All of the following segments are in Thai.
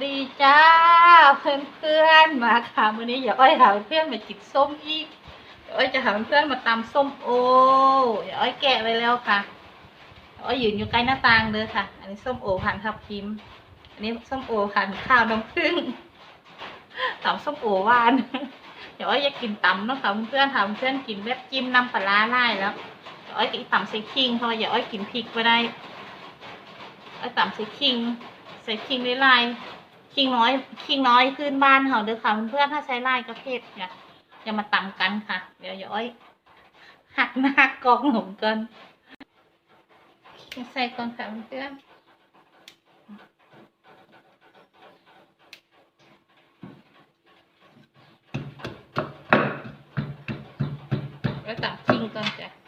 ดีจ้าเพื่อนเพื่อนมาค่ะวันนี้อย่าอ้อยหาเพื่อนมาจิกส้มอีกอย่าอ้อยจะหาเพื่อนมาตำส้มโออย่าอ้อยแกะไว้แล้วค่ะอย่าอ้อยยืนอยู่ใกล้หน้าต่างเลยค่ะ อันนี้ส้มโอพันทับทิมอันนี้ส้มโอพันข้าวน้ำผึ้งตำส้มโอหวานอย่าอ้อยอยากกินตำเนาะค่ะเพื่อนๆค่ะเพื่อนกินแบบจิ้มน้ำปลาร้าไล่แล้วอย่าอ้อยกินตำใส่ขิงเพราะว่าอย่าอ้อยกินพริกไม่ได้อ้อยตำใส่ขิงใส่คิงได้ลาย คิงน้อยคิงน้อยขึ้นบ้านเขาเด้อค่ะเพื่อนถ้าใช้ลายกระเพศเนี่ยอย่ามาตำกันค่ะ เดี๋ยวย้อยหักหน้ากองหนุ่มกันใส่ก่อนค่ะเพื่อนแล้วตำคิงก่อนจ้ะ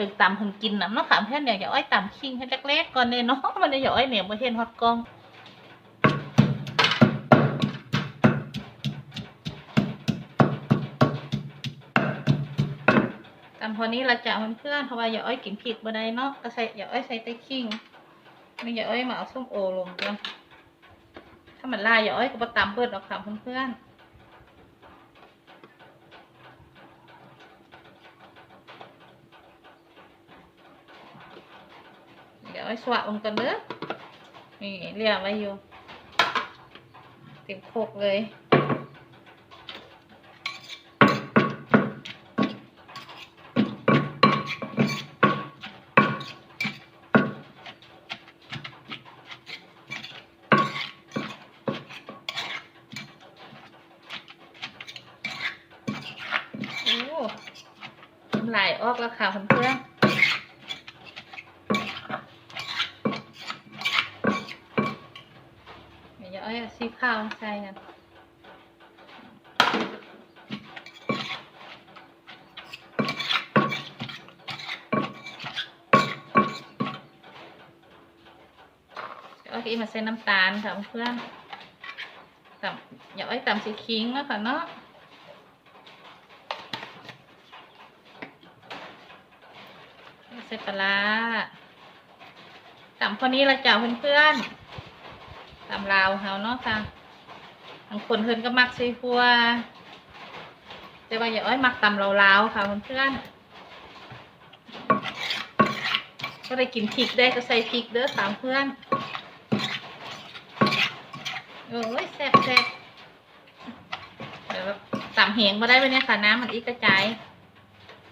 ถึงตำถึงกินน้ำนาะค่ะเพื่อนเนี่ยอย่าอ้อยตำคิงให้เล็กๆก่อนเลยเนาะมันเนี่ยอย่าอ้อยเหนียวมาเห็นฮอตกองตำพอนี้เราจะเพื่อนๆเพราะว่าอย่าอ้อยกินผิดบ่ได้เนาะก็ใส่อย่าอ้อยใส่แต่คิงนี่อย่าอ้อยมาเอาส้มโอลงกันถ้ามันลายอย่าอ้อยก็มาตำเปิดออกค่ะเพื่อนๆ เดี๋ยวไอ้สวะลงกันเด้อนี่เรียกไว้อยู่เต็มโคกเลยโอ้น้ำลายออกแล้วค่ะเพื่อนๆ เดี๋ ยวเอาซีขาวใส่กันเดี๋ยวเอาอีมาใส่น้ำตาลค่ะเพื่อนตำอย่าไว้ตำสีคิงแล้วค่ะเนาะใส่ปลาร้าตำพอนี้ละจ้าเพื่อนๆ ตามลาวเฮาเนาะค่ะบางคนเพิ่นก็มักใส่หัวแต่ว่าอย่าอ้อยมักตำลาวๆค่ะเพื่อนๆก็ได้กินพริกได้ก็ใส่พริกเด้อสามเพื่อนโอ้ยแซ่บแซ่บเดี๋ยวตำเหงมาได้ไหมเนี่ยค่ะน้ำมันอีกกระจาย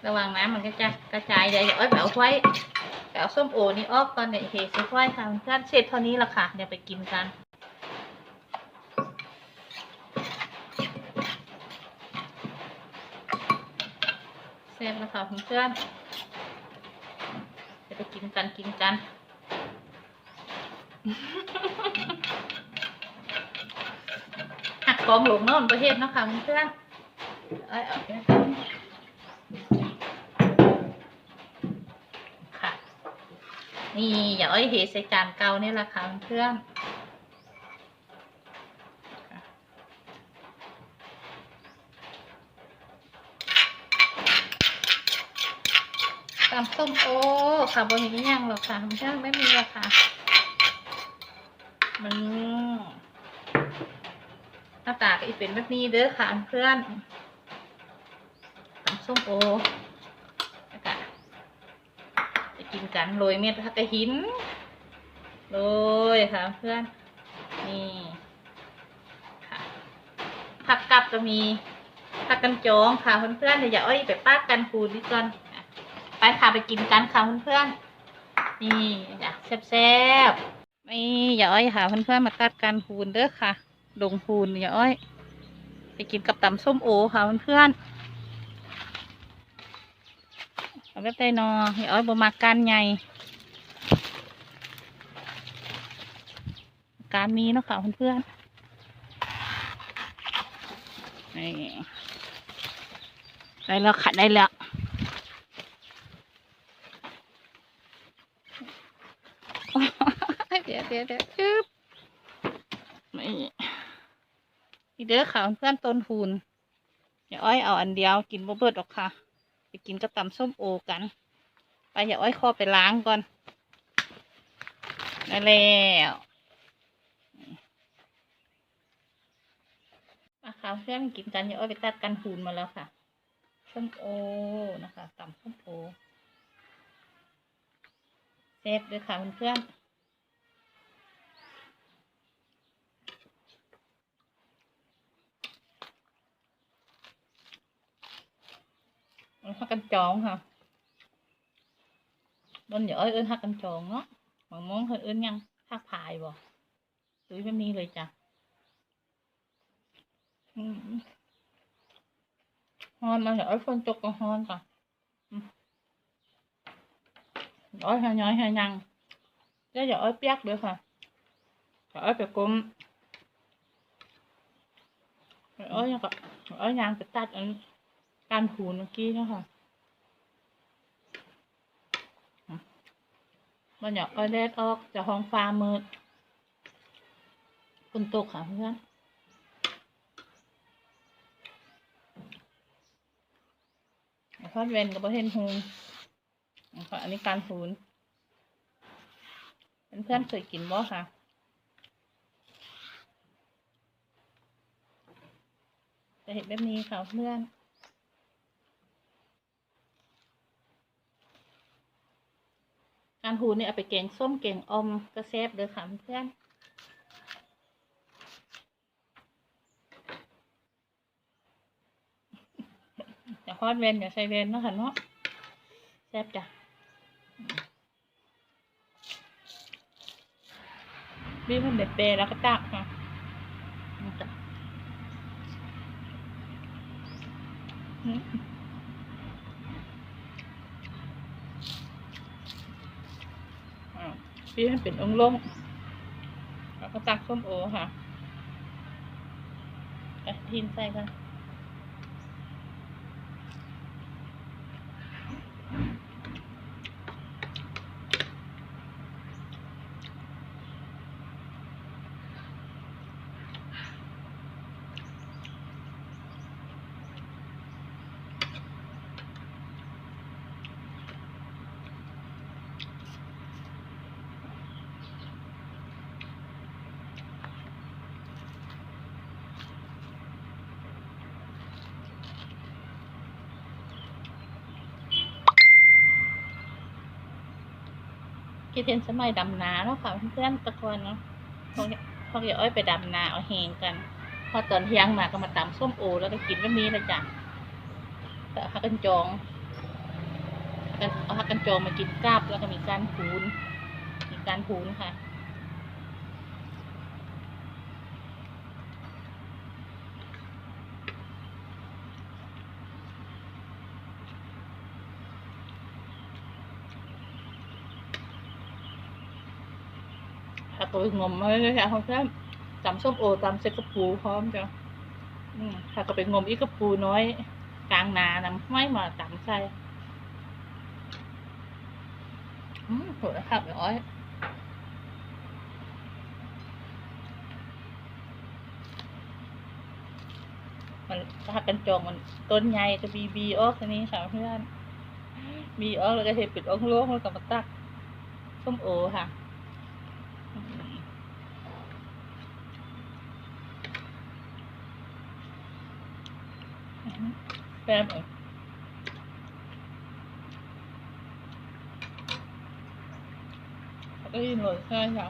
ระวังน้ำมันก็จะกระจายเดี๋ยวอย่าอ้อยแบบไว้แต่เอาส้มโอนี่ออกก่อนเนี่ยเฮใส่ไว้ค่ะเพื่อนเสร็จเท่านี้ละค่ะเดี๋ยวไปกินกัน เสร็จแล้วค่ะเพื่อนเดี๋ยวไปกินกันกินกันหักกองหลงนาะมันประเทศเนาะค่ะเพื่อนเอ้ยเอาไปนะคะค่ะ นี่อย่าอ้อยเหใส่จานเก่านี่แหละค่ะเพื่อน ตำส้มโอค่ะบนนี้ยังหรอกค่ะเพื่อนไม่มีหรอกค่ะมันหน้าตาก็อีเป็นแบบนี้เด้อค่ะเพื่อนตำส้มโอแล้วก็ไปกินกันโรยเม็ดผักกระหินโรยค่ะเพื่อนนี่ค่ะผักกับก็มีผักกันจองค่ะเพื่อนๆอย่าอ้อยไปป้ากันคูดีก่อน ไปค่ะไปกินกันค่ะเพื่อนๆนี่จ้ะแซ่บๆนี่อย่าอ้อยค่ะเพื่อนๆมาตัดกันคูนเด้อค่ะดงคูนอย่าอ้อย ไปกินกับตำส้มโอค่ะเพื่อนๆเอาแบบได้นออย่าอ้อยบ่มาการใหญ่การมีเนาะค่ะเพื่อนๆนี่ได้แล้วค่ะได้แล้ว เดี๋ยวเดี๋ยวทึบนี่นี่เด้อค่ะเพื่อนต้นหูนอย่าอ้อยเอาอันเดียวกินบ่เบิดหรอกค่ะ ไปกินกับตำส้มโอกัน ไปอย่าอ้อยคอไปล้างก่อนได้แล้วมาค่ะเพื่อนกินกันเดี๋ยวอ้อยไปตัดกันหูนมาแล้วค่ะส้มโอนะคะตำส้มโอเซฟด้วยค่ะเพื่อนๆ เอาหักกันจองค่ะบนเดี๋ยวอ้อยเอิ้นหักกันจองเนาะบางมองเพิ่นเอิ้นยังหักพาย การหูนเมื่อกี้เนาะค่ะอืมมันเดี๋ยวไอ้แดดออกจากห้องฟ้ามืดฝนตกค่ะเพื่อนทอดเวนกับประเทศฮูนนะอันนี้การฮูนเพื่อนเคยกินบ่ค่ะจะเห็นแบบนี้ค่ะเพื่อน การฮูนเนี่ยเอาไปแกงส้มแกงอมกระแซบเลยค่ะเพื่อนอย่าฮอดเวนอย่าใส่เวนนะค่ะเนาะแซ่บจ้ะบีบมันเด็ดเปรแล้วก็ตักค่ะจ้ะอืมอ่า บีบให้เป็นองค์ลงแล้วก็ตักส้มโอค่ะกระทินใส่กัน คิดเห็นสมัยดำนาเนาะค่ะเพื่อนตะกอนเนาะพวกเนี่ยพวกอย่าอ้อยไปดำนาเอาแหงกัน พอตอนเที่ยงมาก็มาตำส้มโอ แล้วก็กินแบบนี้ละจ้ะแต่ฮักกันจองเอาฮักกันจองมากินกราบแล้วก็มีการพูนมีการพูนค่ะ ถ้าตัวงมมาเลยค่ะเขาแค่ตำส้มโอตำเซกกะปูพร้อมจ้ะถ้าก็ไปงมอีกกระปูน้อยกลางนานะไม่มาตำใส่อืมโหนะครับอ้อยมันถ้ากันจองมันต้นใหญ่จะบีบีออกนนี้ค่ะเพื่อนบีออกแล้วก็เห็ดปิดออกโลกแล้วก็มาตักส้มโอค่ะ แป๊บเองได้ยินเลยใช่ค่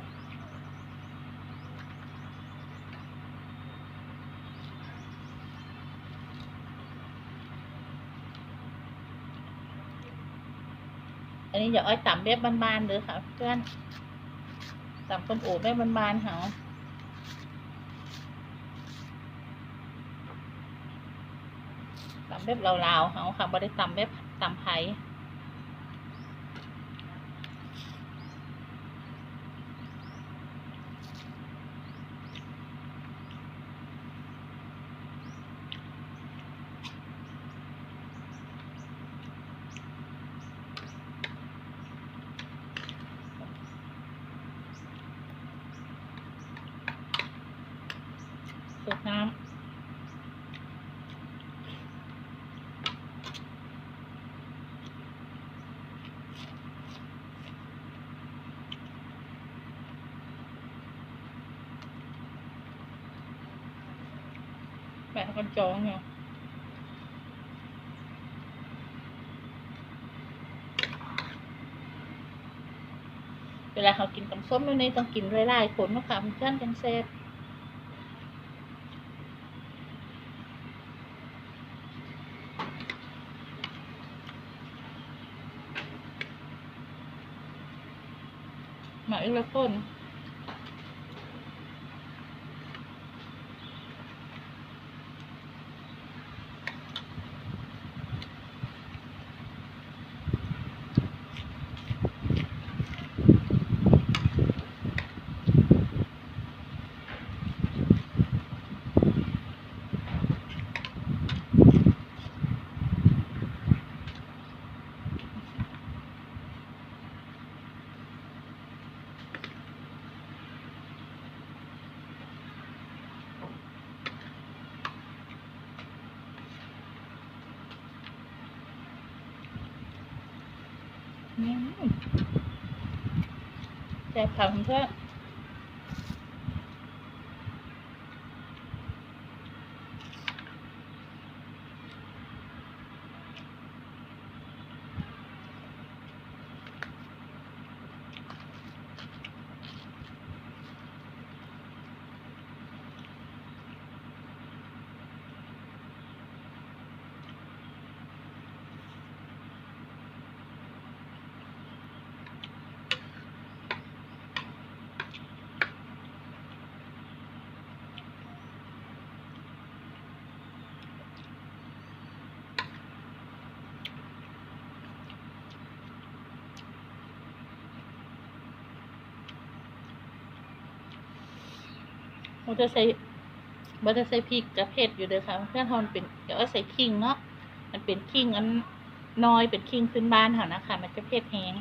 ตำแบบบานๆเลยค่ะเพื่อนต่ำต้มโอแบบบานๆเหาตำแบบลาวๆเหาค่ะบ่ได้ตำแบบตำไผ่สูตรน้ำ แม่คนจองเนี่ยเวลาเขากินตำส้มนี่ต้องกินไล่ๆคนเนาะค่ะเพื่อนจังแซ่บมาอีกแล้วต้น อืม จะทำเพื่อ นเราจะใส่เราจะใส่พริกกับเผ็ดอยู่เด้อค่ะเพื่อนทอนเป็นเดี๋ยวเอาใส่ขิงเนาะมันเป็นขิงอันน้อยเป็นขิงพื้นบ้านเขานะคะมันจะเผ็ดแห้ง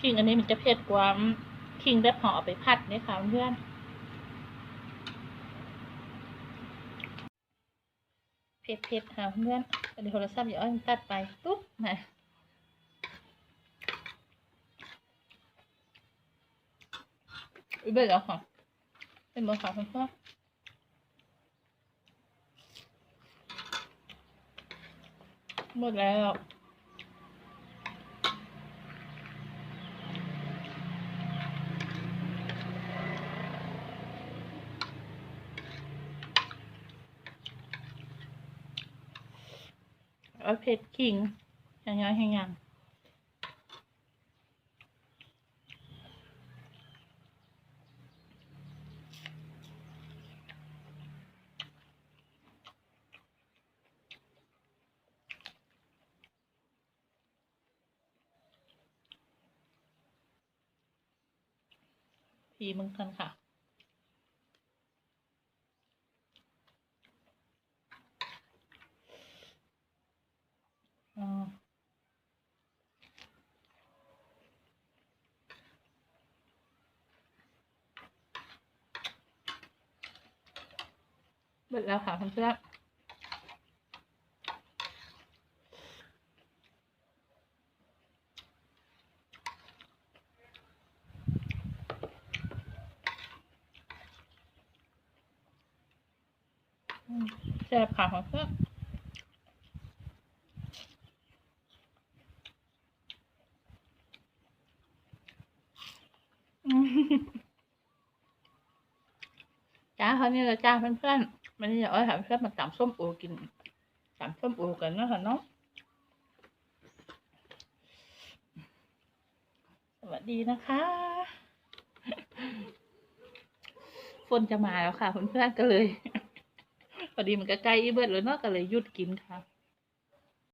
ขิงอันนี้มันจะเผ็ดกว่าขิงแบบห่อเอาไปผัดเนี่ยค่ะเพื่อนเผ็ดเผ็ดค่ะเพื่อนอันนี้โทรศัพท์อย่าเอามันตัดไปปุ๊บนะ อุย เบิดแล้วค่ะเป็นบนขาคุณพ่อหมดแล้ว เอาเผ็ดขิงยังยังยังยัง พีมึงกันค่ะอ่าเบิดแล้วค่ะเพื่อนๆอืมแซ่บค่ะเพื่อนๆอืม จ้าเขาวนี่แหละจ้าเพื่อนๆวันนี้เดี๋ยวเอาถามเพื่อนมาตำส้มโอกินตำส้มโอกันนะคะเนาะสวัสดีนะคะ ฝนจะมาแล้วค่ะเพื่อนๆก็เลยพอดีมันก็ใกล้อีเบิร์ดแล้วเนาะก็เลยหยุดกินค่ะ